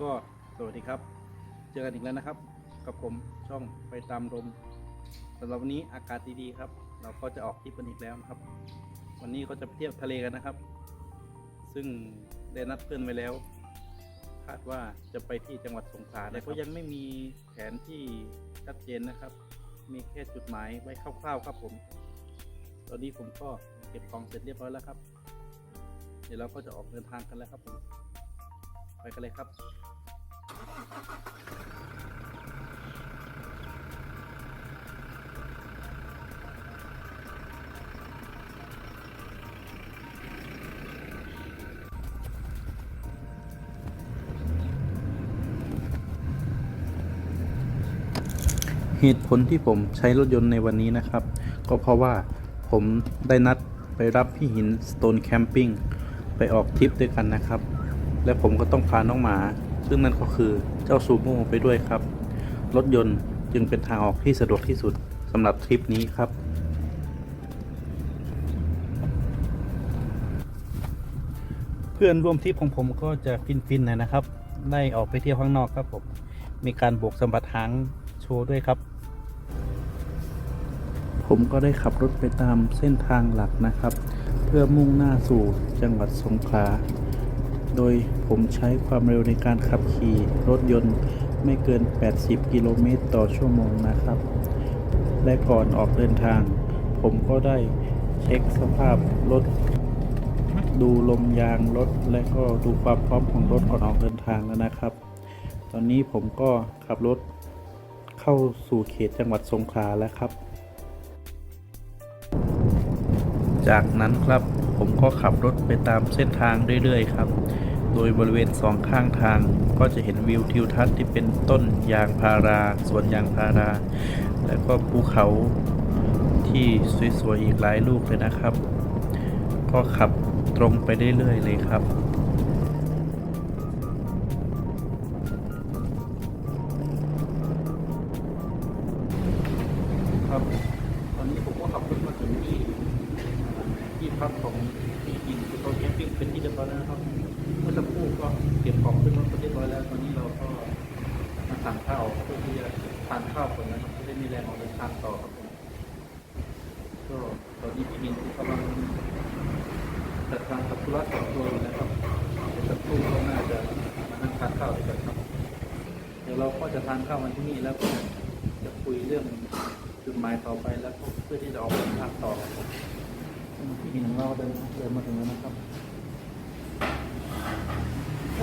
ก็สวัสดีครับ เจอกันอีกแล้วนะครับ กับผมช่องไปตามลมสำหรับวันนี้อากาศดีๆครับ เราก็จะออกทริปกันอีกแล้วนะครับ วันนี้ก็จะไปเที่ยวทะเลกันนะครับ ซึ่งได้นัดเพื่อนไว้แล้ว คาดว่าจะไปที่จังหวัดสงขลาแต่ก็ยังไม่มีแผนที่ชัดเจนนะครับ มีแค่จุดหมายไว้คร่าวๆครับผม ตอนนี้ผมก็เก็บของเสร็จเรียบร้อยแล้วครับ เดี๋ยวเราก็จะออกเดินทางกันแล้วครับผม ไปกันเลยครับ เหตุผลที่ผมใช้รถยนต์ในวันนี้นะครับ ก็เพราะว่าผมได้นัดไปรับพี่หิน Stone Camping ไปออกทริปด้วยกันนะครับ และผมก็ต้องพาน้องหมา ซึ่งนั่นก็คือเจ้าซูโม่ไปด้วยครับ รถยนต์จึงเป็นทางออกที่สะดวกที่สุดสำหรับทริปนี้ครับ เพื่อนร่วมทริปของผมก็จะฟินๆหนอยนะครับ ได้ออกไปเที่ยวข้างนอกครับผม มีการโบกสมบัติหางโชว์ด้วยครับ ผมก็ได้ขับรถไปตามเส้นทางหลักนะครับ เพื่อมุ่งหน้าสู่จังหวัดสงขลา โดยผมใช้ความเร็วในการขับขี่รถยนต์ไม่เกิน 80 กิโลเมตรต่อชั่วโมงนะครับ และก่อนออกเดินทาง ผมก็ได้เช็คสภาพรถ ดูลมยางรถ และก็ดูความพร้อมของรถก่อนออกเดินทางแล้วนะครับ ตอนนี้ผมก็ขับรถเข้าสู่เขตจังหวัดสงขลาแล้วครับ จากนั้นครับผมก็ขับรถไปตามเส้นทางเรื่อยๆครับ โดยบริเวณสองข้างทางก็จะเห็นวิวทิวทัศน์ที่เป็นต้นยางพาราสวนยางพารา และก็ภูเขาที่สวยๆอีกหลายลูกเลยนะครับ ก็ขับตรงไปเรื่อยๆเลยครับ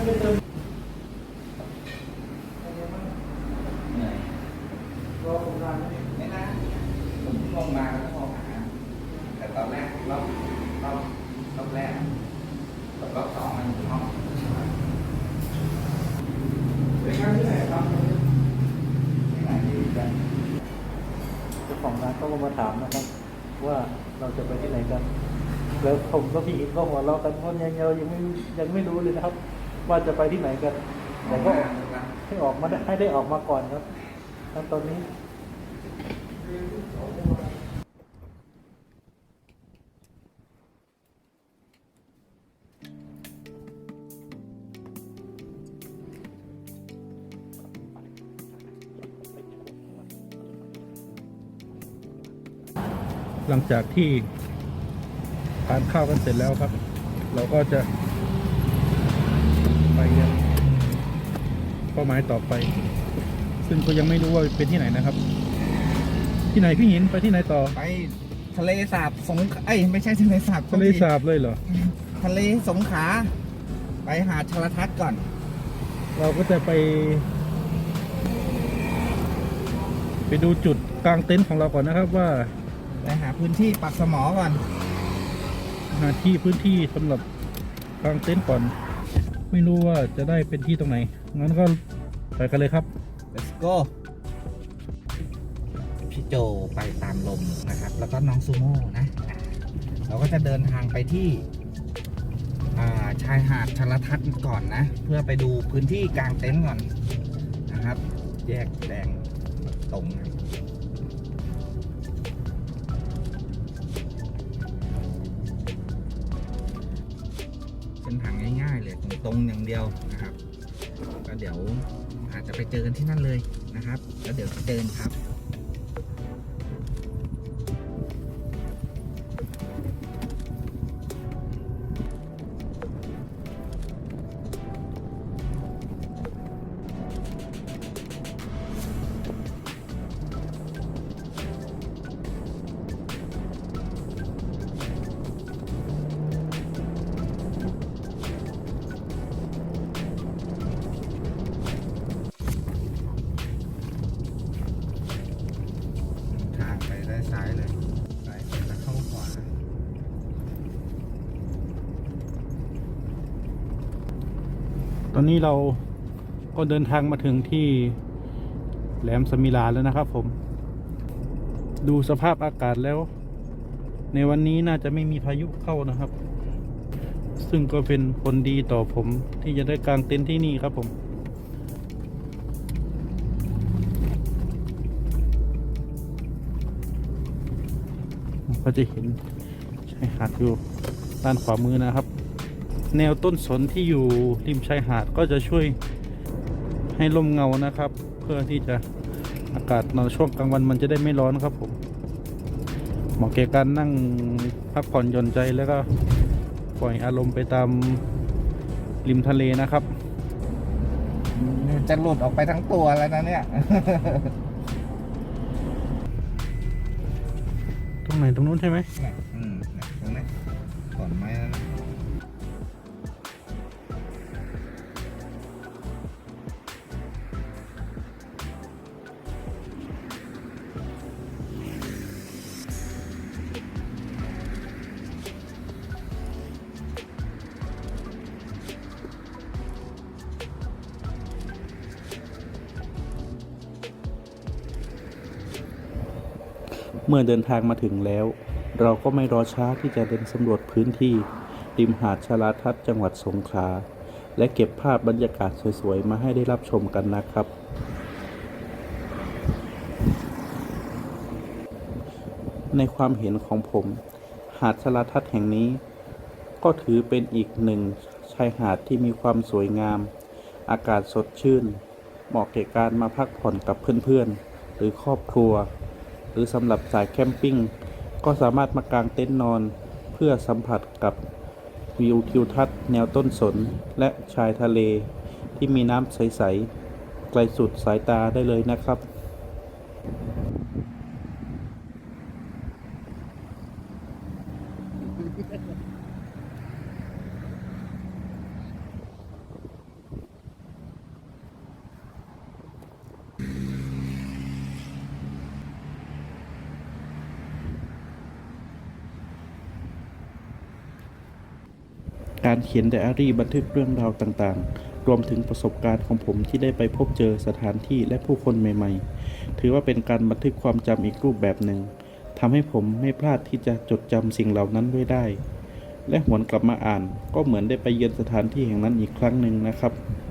ไหมไม่นะผมลงมาแล้วก็มองหาแต่ตอนแรกรอบรอบรอบแรกกับรอบสองมันอยู่ห้องไปงานที่ไหนครับที่ไหนที่กันเจ้าของร้านก็มาถามนะครับ ว่าเราจะไปที่ไหนกัน แล้วผมก็พี่อินก็หัวเราะกันเพราะยังเรายังไม่ยังไม่รู้เลยนะครับ ว่าจะไปที่ไหนกันแต่ก็ให้ออกมาได้ให้ได้ออกมาก่อนครับแล้วตอนนี้หลังจากที่ทานข้าวกันเสร็จแล้วครับ เราก็จะ ยังเป้าหมายต่อไป ซึ่งก็ยังไม่รู้ว่าเป็นที่ไหนนะครับ ที่ไหนพี่หินไปที่ไหนต่อไปทะเลสาบสงขเอ้ยไม่ใช่ทะเลสาบทะเลสาบเลยเหรอทะเลสงขลาไปหาดชลทัศน์ก่อน เราก็จะไป ไปดูจุดกลางเต็นท์ของเราก่อนนะครับว่าไปหาพื้นที่ปักสมอก่อน หาที่พื้นที่สำหรับกลางเต็นท์ก่อน ไม่รู้ว่าจะได้เป็นที่ตรงไหน งั้นก็ไปกันเลยครับ let's go พี่โจไปตามลมนะครับ แล้วก็น้องซูโม่นะ เราก็จะเดินทางไปที่อ่าชายหาดชลทัศน์ก่อนนะ เพื่อไปดูพื้นที่กลางเต็นท์ก่อนนะครับ แยกแดงตรงนะ ตรงอย่างเดียวนะครับก็เดี๋ยวอาจจะไปเจอกันที่นั่นเลยนะครับ แล้วเดี๋ยวเจอกันครับ อนนี้เราก็เดินทางมาถึงที่แหลมสมิลาแล้วนะครับผม ดูสภาพอากาศแล้ว ในวันนี้น่าจะไม่มีพายุเข้านะครับ ซึ่งก็เป็นผลดีต่อผมที่จะได้กางเต็นท์ที่นี่ครับผมก็จะเห็นชายหาดอยู่ด้านขวามือนะครับ แนวต้นสนที่อยู่ริมชายหาดก็จะช่วยให้ลมเงานะครับ เพื่อที่จะอากาศในช่วงกลางวันมันจะได้ไม่ร้อนครับผมเหมาะแก่การนั่งพักผ่อนหย่อนใจแล้วก็ปล่อยอารมณ์ไปตามริมทะเลนะครับจะหลุดออกไปทั้งตัวแล้วนะเนี่ย ตรงไหนตรงนู้นใช่ไหม เมื่อเดินทางมาถึงแล้ว เราก็ไม่รอช้าที่จะเดินสำรวจพื้นที่ ริมหาดชลาทัศน์จังหวัดสงขลาและเก็บภาพบรรยากาศสวยๆ มาให้ได้รับชมกันนะครับ ในความเห็นของผม หาดชลาทัศน์แห่งนี้ ก็ถือเป็นอีกหนึ่งชายหาดที่มีความสวยงาม อากาศสดชื่น เหมาะแก่การมาพักผ่อนกับเพื่อนๆ หรือครอบครัว หรือสำหรับสายแคมปิ้งก็สามารถมากางเต็นท์นอนเพื่อสัมผัสกับวิวทิวทัศน์แนวต้นสนและชายทะเล ที่มีน้ำใส ๆ ไกลสุดสายตาได้เลยนะครับ ขียนไดอารี่บันทึกเรื่องราวต่างๆ รวมถึงประสบการณ์ของผมที่ได้ไปพบเจอสถานที่และผู้คนใหม่ๆ ถือว่าเป็นการบันทึกความจำอีกรูปแบบหนึ่งทำให้ผมไม่พลาดที่จะจดจำสิ่งเหล่านั้นไว้ได้ และหวนกลับมาอ่าน ก็เหมือนได้ไปเยือนสถานที่แห่งนั้นอีกครั้งหนึ่งนะครับครับ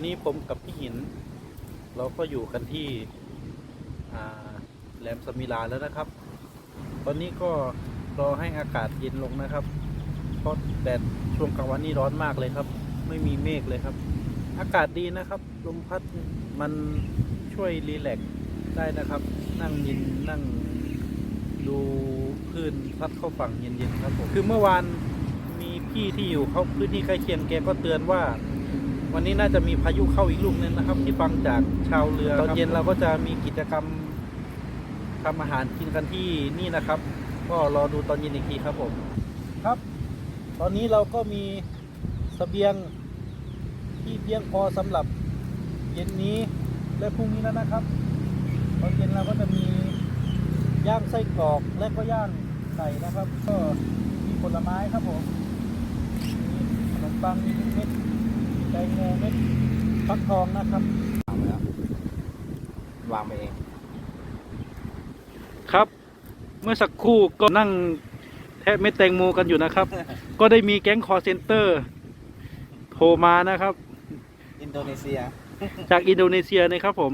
ตอนนี้ผมกับพี่หิน เราก็อยู่กันที่แหลมสมิลาแล้วนะครับ ตอนนี้ก็รอให้อากาศเย็นลงนะครับ เพราะแดดช่วงกลางวันนี่ร้อนมากเลยครับ ไม่มีเมฆเลยครับ อากาศดีนะครับ ลมพัดมันช่วยรีแลกซ์ได้นะครับ นั่งยินนั่งดูคลื่นพัดเข้าฝั่งเย็นๆครับผม คือเมื่อวานมีพี่ที่อยู่เขาพื้นที่ใกล้เคียงแกก็เตือนว่า วันนี้น่าจะมีพายุเข้าอีกลูกนึงนะครับ ที่ฟังจากชาวเรือตอนเย็นเราก็จะมีกิจกรรมทำอาหารกินกันที่นี่นะครับ ก็รอดูตอนเย็นอีกทีครับผมครับ ตอนนี้เราก็มีเสบียงที่เพียงพอสำหรับเย็นนี้และพรุ่งนี้แล้วนะครับ ตอนเย็นเราก็จะมีย่างไส้กรอกและก็ย่างไก่นะครับ ก็มีผลไม้ครับผมมีขนมปังมีทุกเม็ดมีแต งโมเม็ดฟักทองนะครับวางไปแล้ววางไปเอง ครับ เมื่อสักครู่ก็นั่งแทะเม็ดแตงโมกันอยู่นะครับ ก็ได้มีแก๊งคอร์เซนเตอร์โทรมานะครับ อินโดนีเซียจากอินโดนีเซียนะครับผม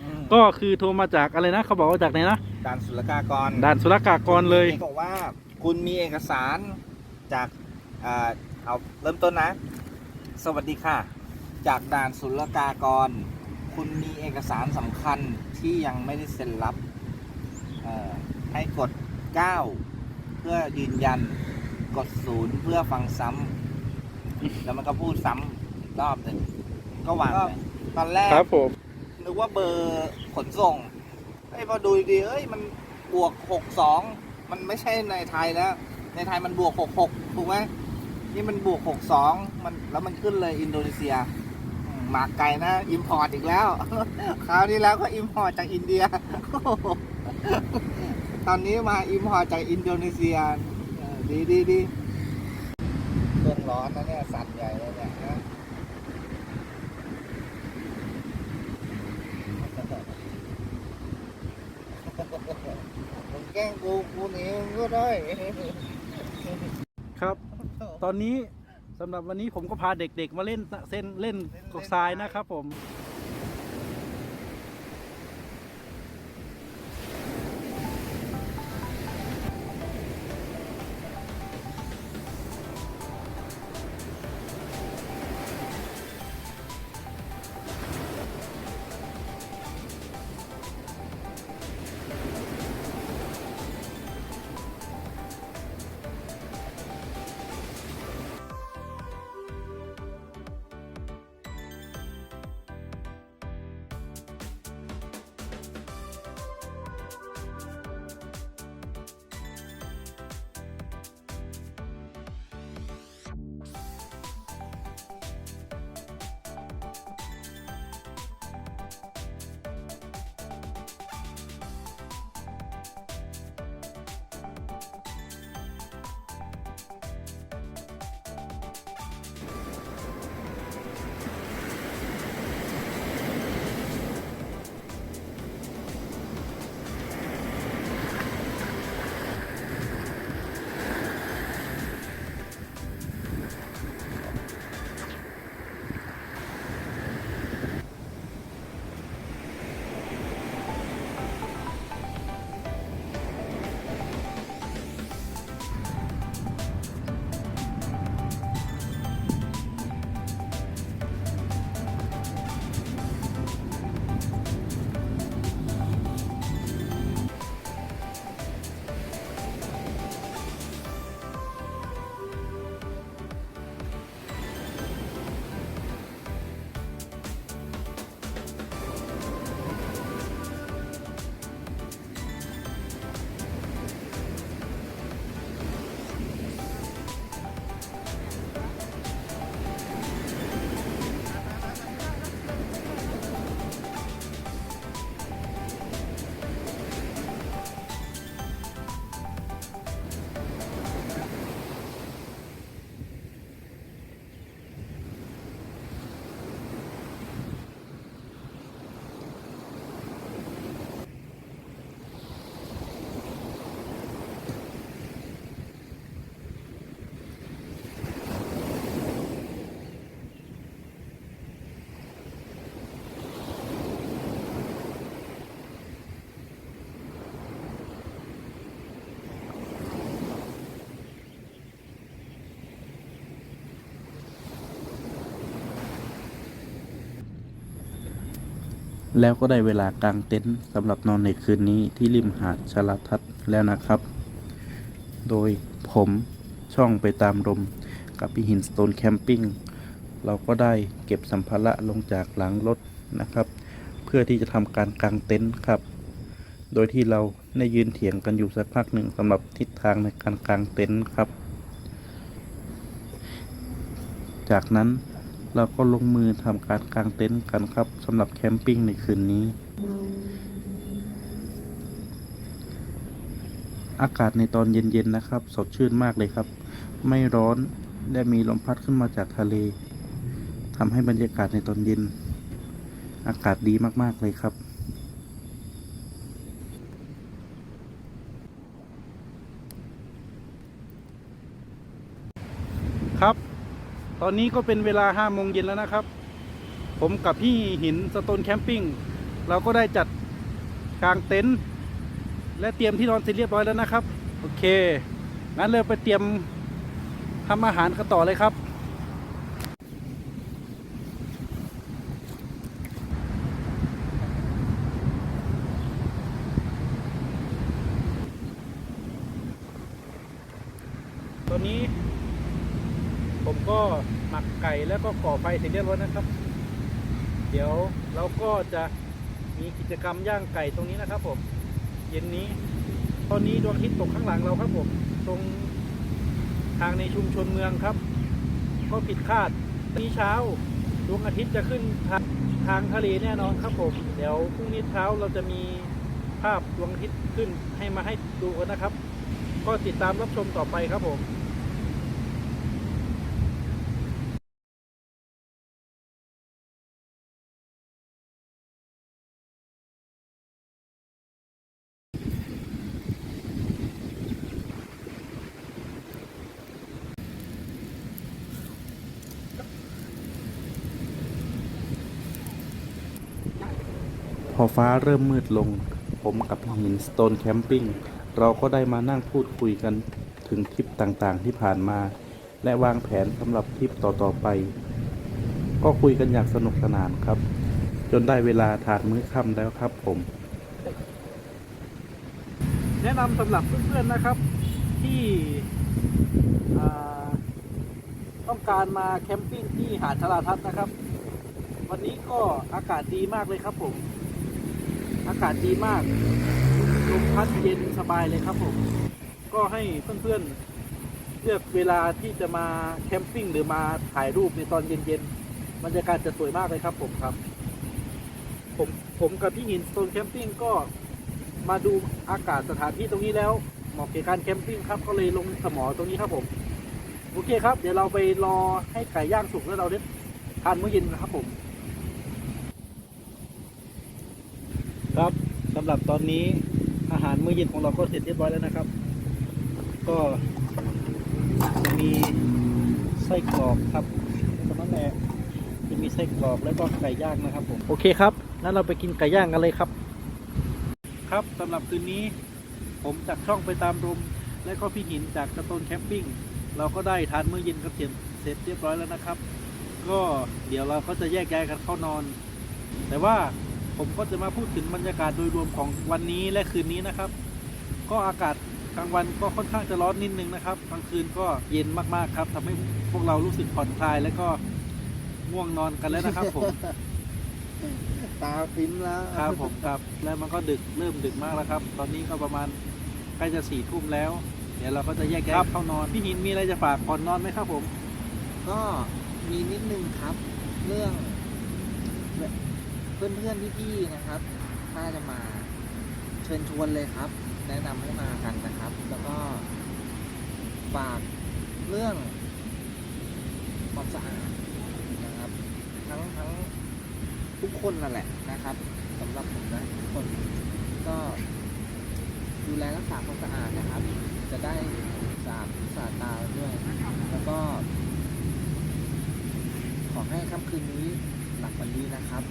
อืมก็คือโทรมาจากอะไรนะ เขาบอกว่าจากไหนนะด่านศุลกากรด่านศุลกากรเลยบอกว่าคุณมีเอกสารจากอ่าเอาเริ่มต้นนะ สวัสดีค่ะ จากด่านศุลกากร คุณมีเอกสารสำคัญที่ยังไม่ได้เซ็นรับเอ่อให้กด 9 เพื่อยืนยัน กด 0 เพื่อฟังซ้ำแล้วมันก็พูดซ้ำอีกรอบหนึ่งก็วางไปตอนแรกครับผมนึกว่าเบอร์ขนส่งไอ้ยพอดูดีๆเอ้ย มันบวกหกสองมันไม่ใช่ในไทยแล้ว ในไทยมันบวกหกหกถูกไหม นี่มันบวกหกสองมันแล้วมันขึ้นเลยอินโดนีเซียอืมมาไกลนะอิมพอร์ตอีกแล้ว คราวนี้แล้วก็อิมพอร์ตจากอินเดีย ตอนนี้มาอิมพอร์ตจากอินโดนีเซียดีดีดีเครื่องร้อนนะเนี่ยสั่นใหญ่เลยเนี่ยนะมึงแกล้งกูกูหนีมึงก็ได้ ตอนนี้สำหรับวันนี้ผมก็พาเด็กๆ มาเล่นเส้นเล่นกบทรายนะครับผม แล้วก็ได้เวลากางเต็นท์สำหรับนอนในคืนนี้ที่ริมหาดชลทัศน์แล้วนะครับ โดยผมช่องไปตามลมกับพี่หินสโตนแคมปิ้งเราก็ได้เก็บสัมภาระลงจากหลังรถนะครับ เพื่อที่จะทำการกางเต็นท์ครับ โดยที่เราได้ยืนเถียงกันอยู่สักพักหนึ่งสำหรับทิศทางในการกางเต็นท์ครับ จากนั้น เราก็ลงมือทำการกางเต็นท์กันครับสำหรับแคมปิ้งในคืนนี้ อากาศในตอนเย็นๆนะครับ สดชื่นมากเลยครับ ไม่ร้อนและมีลมพัดขึ้นมาจากทะเลทำให้บรรยากาศในตอนเย็น อากาศดีมากๆเลยครับ ครับ ต อนนี้ก็เป็นเวลาห้าโมงเย็นแล้วนะครับ ผมกับพี่หินสโตนแคมปิ้งเราก็ได้จัดกางเต็นท์และเตรียมที่นอนเสร็จเรียบร้อยแล้วนะครับ โอเค งั้นเราไปเตรียมทำอาหารกันต่อเลยครับ ตอนนี้ผมก็ กไก่แล้วก็ก่อไฟเสร็จเรียบร้อยนะครับ เดี๋ยวเราก็จะมีกิจกรรมย่างไก่ตรงนี้นะครับผมเย็นนี้ ตอนนี้ดวงอาทิตย์ตกข้างหลังเราครับผมตรงทางในชุมชนเมืองครับ ก็ผิดคาดนี้เช้าดวงอาทิตย์จะขึ้นทางทางทะเลแน่นอนครับผม เดี๋ยวพรุ่งนี้เช้าเราจะมีภาพดวงอาทิตย์ขึ้นให้มาให้ดูกันนะครับ ก็ติดตามรับชมต่อไปครับผม อฟ้าเริ่มมืดลง ผมกับพี่หินสโตนแคมปิ้งเราก็ได้มานั่งพูดคุยกันถึงทริปต่างๆที่ผ่านมา และวางแผนสำหรับทริปต่อๆไป ก็คุยกันอย่างสนุกสนานครับ จนได้เวลาทานมื้อค่ำแล้วครับผม แนะนำสำหรับเพื่อนๆนะครับ ที่ต้องการมาแคมปิ้งที่หาดชลาทัศนะครับ วันนี้ก็อากาศดีมากเลยครับผม อากาศดีมากลมพัดเย็นสบายเลยครับผม ก็ให้เพื่อนๆเลือกเวลาที่จะมาแคมปิ้งหรือมาถ่ายรูปในตอนเย็นๆบรรยากาศจะสวยมากเลยครับผมครับ ผมผมกับพี่หินโซนแคมปิ้งก็มาดูอากาศสถานที่ตรงนี้แล้วเหมาะแก่การแคมปิ้งครับก็เลยลงสมอตรงนี้ครับผมโอเคครับ เดี๋ยวเราไปรอให้ไก่ย่างสุกแล้วเราได้ทานมื้อเย็นนะครับผม ครับสำหรับตอนนี้อาหารมื้อเย็นของเราก็เสร็จเรียบร้อยแล้วนะครับ ก็จะมีไส้กรอกครับตรงนั้นแหละจะมีไส้กรอกแล้วก็ไก่ย่างนะครับผมโอเคครับงั้นเราไปกินไก่ย่างกันเลยครับ ครับสำหรับคืนนี้ ผมจากช่องไปตามลมและก็พี่หินจากกระต้นแคมปิ้งเราก็ได้ทานมื้อเย็นกันเสร็จเสร็จเรียบร้อยแล้วนะครับ ก็เดี๋ยวเราก็จะแยกย้ายกันเข้านอน แต่ว่า ผมก็จะมาพูดถึงบรรยากาศโดยรวมของวันนี้และคืนนี้นะครับ ก็อากาศกลางวันก็ค่อนข้างจะร้อนนิดนึงนะครับกลางคืนก็เย็นมากๆครับทำให้พวกเรารู้สึกผ่อนคลายและก็ง่วงนอนกันแล้วนะครับผมตาฟินแล้วครับผมครับแล้วมันก็ดึกเริ่มดึกมากแล้วครับ ตอนนี้ก็ประมาณใกล้จะสี่ทุ่มแล้ว เดี๋ยวเราก็จะแยกย้ายเข้านอนพี่หินมีอะไรจะฝากก่อนนอนไหมครับผม ก็มีนิดนึงครับ เรื่อง เพื่อนๆพี่ๆนะครับ ถ้าจะมาเชิญชวนเลยครับ แนะนำให้มากันนะครับ แล้วก็ฝากเรื่องความสะอาดนะครับ ทั้งทั้งทุกคนนั่นแหละนะครับสำหรับผมนะทุกคนก็ดูแลรักษาความสะอาดนะครับ จะได้สะอาดสะอาดตาด้วย แล้วก็ ขอให้ค่ำคืนนี้หลับฝันดีนะครับ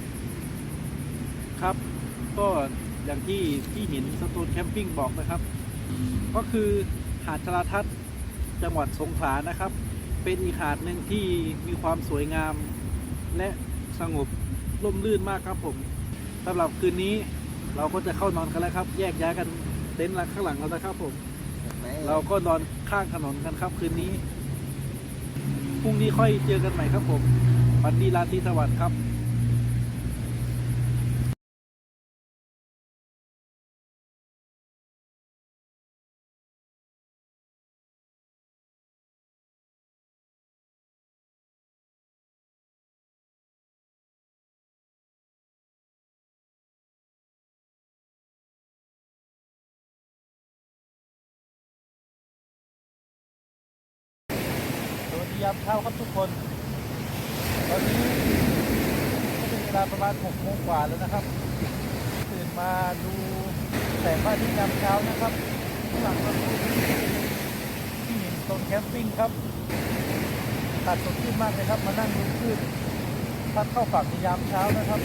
ครับ ก็อย่างที่พี่หินสโตนแคมปิ้งบอกนะครับ ก็คือหาดชลาทัศน์จังหวัดสงขลานะครับ เป็นอีกหาดหนึ่งที่มีความสวยงาม และสงบร่มรื่นมากครับผมสำหรับคืนนี้เราก็จะเข้านอนกันแล้วครับ แยกย้ายกันเต็นท์หลังข้างหลังแล้วนะครับผม เราก็นอนข้างถนนกันครับคืนนี้พรุ่งนี้ค่อยเจอกันใหม่ครับผมฝันดีราตรีสวัสดิ์ครับาประมาณ6โมงกว่าแล้วนะครับตื่นมาดูแสงพระอาทิตย์ยามเช้านะครับหลังประตูที่หินโซนแคมปิ้งครับตัดสดชื่นมากเลยครับ มานั่งดูคลื่นพัดเข้าฝั่งในยามเช้านะครับ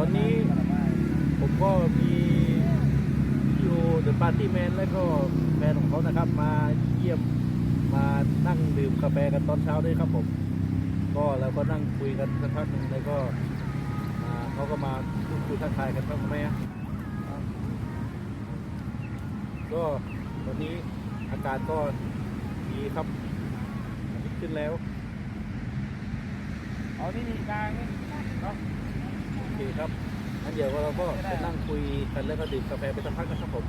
ตอนนี้ผมก็มีพี่โอเดอะปาร์ตี้แมนและก็แฟนของเขานะครับมาเยี่ยมมานั่งดื่มกาแฟกันตอนเช้าด้วยครับผม ก็เราก็นั่งคุยกันสักพักหนึ่งแล้วก็เขาก็มาพูดคุยทักทายกันบ้างไหมอะก็ตอนนี้อากาศก็ดีครับขึ้นแล้วเอาที่มีกลางนี่เนาะโอเคครับงั้นเดี๋ยวเราก็ไปนั่งคุยกันแล้วก็ดื่มกาแฟไปสักพักนะครับผม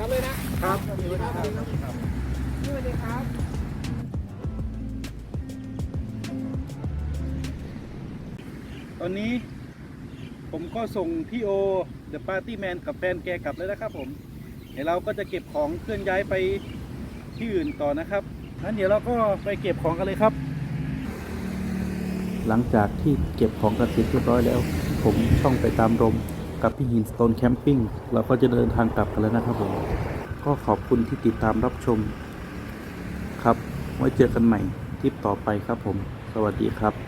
ครับเลยนะครับสวัสดีครับสวัสดีครับตอนนี้ผมก็ส่งพี่โอเดอะปาร์ตี้แมนกับแฟนแกกลับแล้วนะครับผม เดี๋ยวเราก็จะเก็บของเคลื่อนย้ายไปที่อื่นต่อนะครับงั้นเดี๋ยวเราก็ไปเก็บของกันเลยครับ หลังจากที่เก็บของกันเสร็จเรียบร้อยแล้ว ผมช่องไปตามลม กับพี่หินสโตนแคมปิ้งเราก็จะเดินทางกลับกันแล้วนะครับผมก็ขอบคุณที่ติดตามรับชม ครับ ไว้เจอกันใหม่คลิปต่อไปครับผม สวัสดีครับ